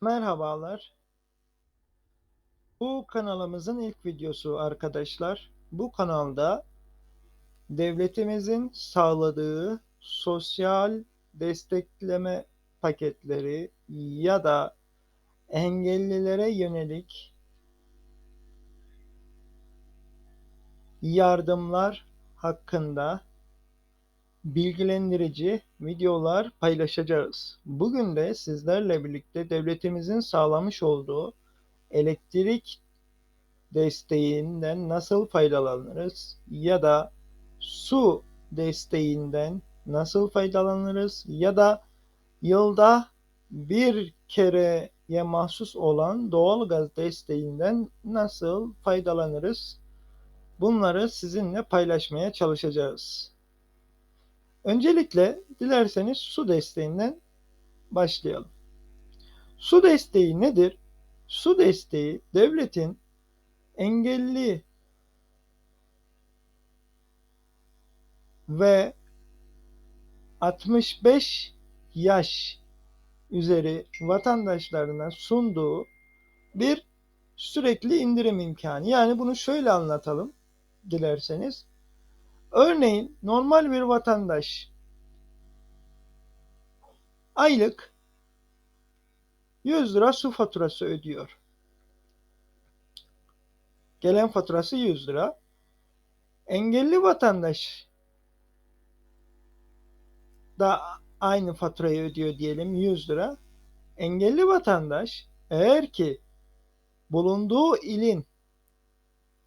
Merhabalar. Bu kanalımızın ilk videosu arkadaşlar. Bu kanalda devletimizin sağladığı sosyal destekleme paketleri ya da engellilere yönelik yardımlar hakkında bilgilendirici videolar paylaşacağız. Bugün de sizlerle birlikte devletimizin sağlamış olduğu elektrik desteğinden nasıl faydalanırız ya da su desteğinden nasıl faydalanırız ya da yılda bir kereye mahsus olan doğalgaz desteğinden nasıl faydalanırız? Bunları sizinle paylaşmaya çalışacağız. Öncelikle dilerseniz su desteğinden başlayalım. Su desteği nedir? Su desteği devletin engelli ve 65 yaş üzeri vatandaşlarına sunduğu bir sürekli indirim imkanı. Yani bunu şöyle anlatalım dilerseniz. Örneğin normal bir vatandaş aylık 100 lira su faturası ödüyor. Gelen faturası 100 lira. Engelli vatandaş da aynı faturayı ödüyor diyelim 100 lira. Engelli vatandaş eğer ki bulunduğu ilin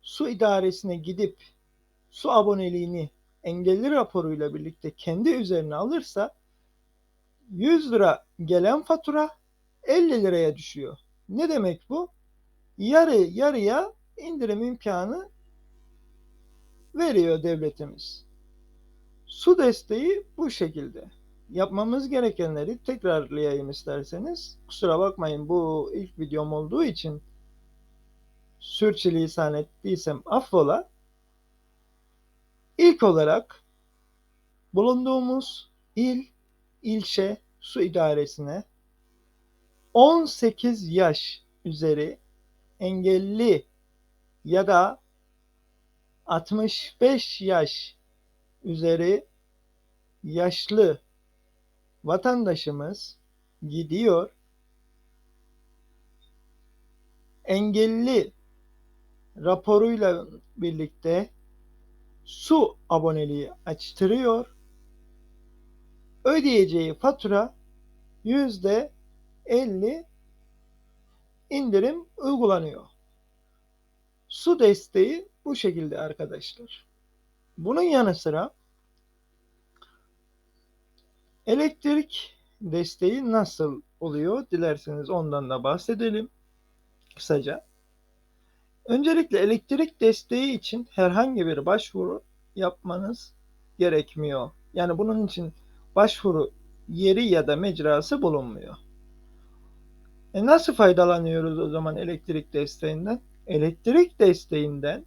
su idaresine gidip su aboneliğini engelli raporuyla birlikte kendi üzerine alırsa 100 lira gelen fatura 50 liraya düşüyor. Ne demek bu? Yarı yarıya indirim imkanı veriyor devletimiz. Su desteği bu şekilde. Yapmamız gerekenleri tekrarlayayım isterseniz. Kusura bakmayın bu ilk videom olduğu için sürçülisan ettiysem affola. İlk olarak bulunduğumuz il, ilçe su idaresine 18 yaş üzeri engelli ya da 65 yaş üzeri yaşlı vatandaşımız gidiyor. Engelli raporuyla birlikte su aboneliği açtırıyor. Ödeyeceği fatura yüzde 50 indirim uygulanıyor. Su desteği bu şekilde arkadaşlar. Bunun yanı sıra elektrik desteği nasıl oluyor? Dilerseniz ondan da bahsedelim kısaca. Öncelikle elektrik desteği için herhangi bir başvuru yapmanız gerekmiyor. Yani bunun için başvuru yeri ya da mecrası bulunmuyor. E nasıl faydalanıyoruz o zaman elektrik desteğinden? Elektrik desteğinden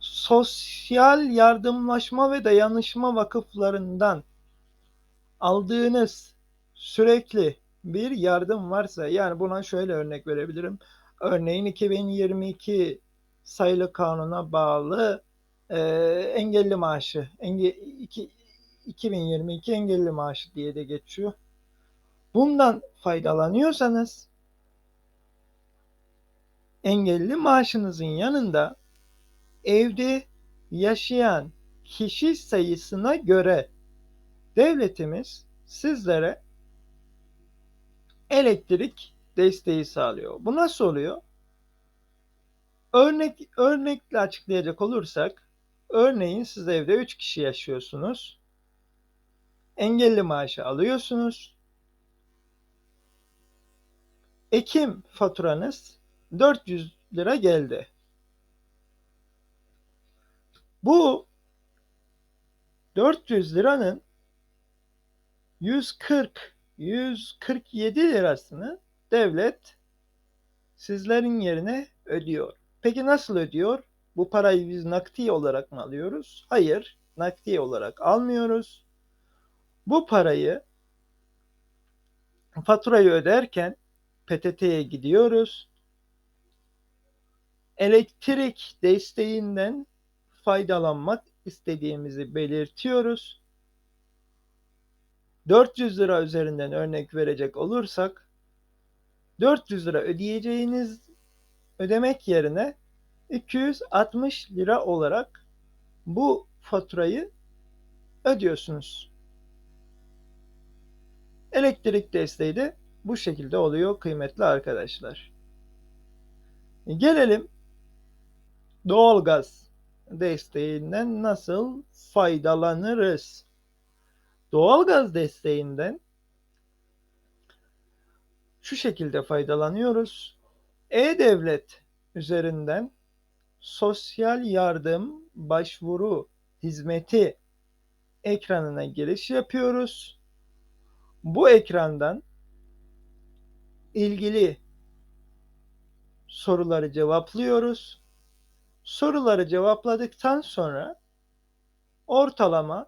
sosyal yardımlaşma ve dayanışma vakıflarından aldığınız sürekli bir yardım varsa yani buna şöyle örnek verebilirim. Örneğin 2022 sayılı kanuna bağlı e, engelli maaşı, enge, iki, 2022 engelli maaşı diye de geçiyor. Bundan faydalanıyorsanız engelli maaşınızın yanında evde yaşayan kişi sayısına göre devletimiz sizlere elektrik desteği sağlıyor. Bu nasıl oluyor? Örnek örnekle açıklayacak olursak örneğin siz evde 3 kişi yaşıyorsunuz. Engelli maaşı alıyorsunuz. Ekim faturanız 400 lira geldi. Bu 400 liranın 140 147 lirasını devlet sizlerin yerine ödüyor. Peki nasıl ödüyor? Bu parayı biz nakdi olarak mı alıyoruz? Hayır, nakdi olarak almıyoruz. Bu parayı faturayı öderken PTT'ye gidiyoruz. Elektrik desteğinden faydalanmak istediğimizi belirtiyoruz. 400 lira üzerinden örnek verecek olursak 400 lira ödeyeceğiniz ödemek yerine 260 lira olarak bu faturayı ödüyorsunuz. Elektrik desteği de bu şekilde oluyor kıymetli arkadaşlar. Gelelim doğalgaz desteğinden nasıl faydalanırız? Doğalgaz desteğinden şu şekilde faydalanıyoruz. E-Devlet üzerinden sosyal yardım başvuru hizmeti ekranına giriş yapıyoruz. Bu ekrandan ilgili soruları cevaplıyoruz. Soruları cevapladıktan sonra ortalama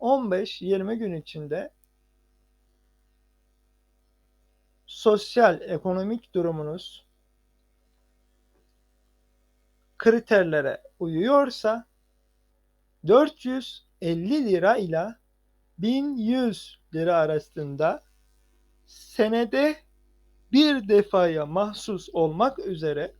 15-20 gün içinde sosyal ekonomik durumunuz kriterlere uyuyorsa 450 lira ile 1100 lira arasında senede bir defaya mahsus olmak üzere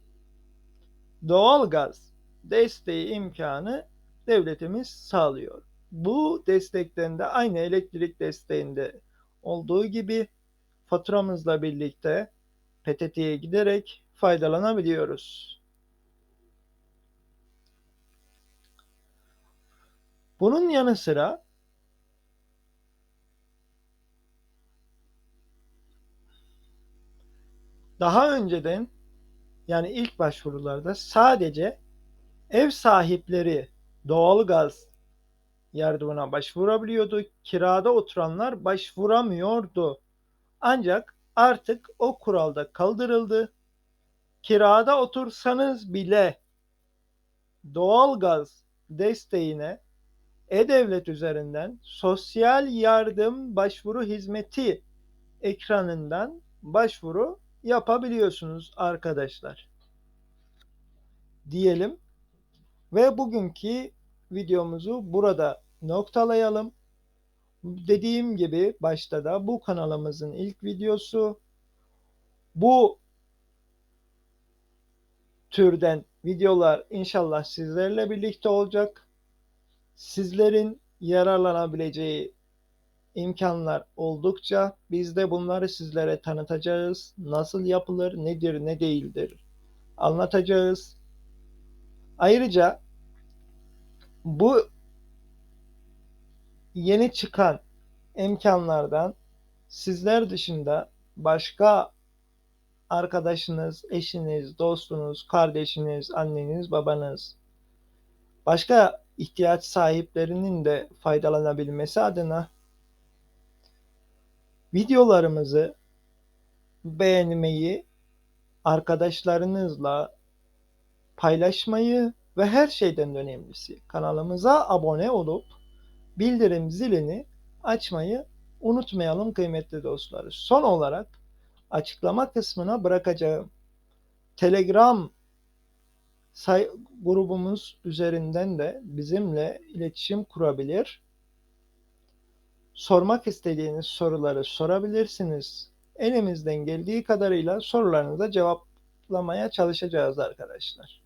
doğalgaz desteği imkanı devletimiz sağlıyor. Bu destekten de aynı elektrik desteğinde olduğu gibi faturamızla birlikte PTT'ye giderek faydalanabiliyoruz. Bunun yanı sıra daha önceden yani ilk başvurularda sadece ev sahipleri doğalgaz yardımına başvurabiliyordu. Kirada oturanlar başvuramıyordu. Ancak artık o kuralda kaldırıldı. Kirada otursanız bile doğalgaz desteğine e-Devlet üzerinden sosyal yardım başvuru hizmeti ekranından başvuru yapabiliyorsunuz arkadaşlar. Diyelim ve bugünkü videomuzu burada noktalayalım. Dediğim gibi başta da bu kanalımızın ilk videosu. Bu türden videolar inşallah sizlerle birlikte olacak. Sizlerin yararlanabileceği imkanlar oldukça biz de bunları sizlere tanıtacağız. Nasıl yapılır, nedir, ne değildir anlatacağız. Ayrıca bu yeni çıkan imkanlardan sizler dışında başka arkadaşınız, eşiniz, dostunuz, kardeşiniz, anneniz, babanız, başka ihtiyaç sahiplerinin de faydalanabilmesi adına videolarımızı beğenmeyi, arkadaşlarınızla paylaşmayı ve her şeyden önemlisi kanalımıza abone olup bildirim zilini açmayı unutmayalım kıymetli dostlar. Son olarak açıklama kısmına bırakacağım Telegram say grubumuz üzerinden de bizimle iletişim kurabilir. Sormak istediğiniz soruları sorabilirsiniz. Elimizden geldiği kadarıyla sorularınıza cevaplamaya çalışacağız arkadaşlar.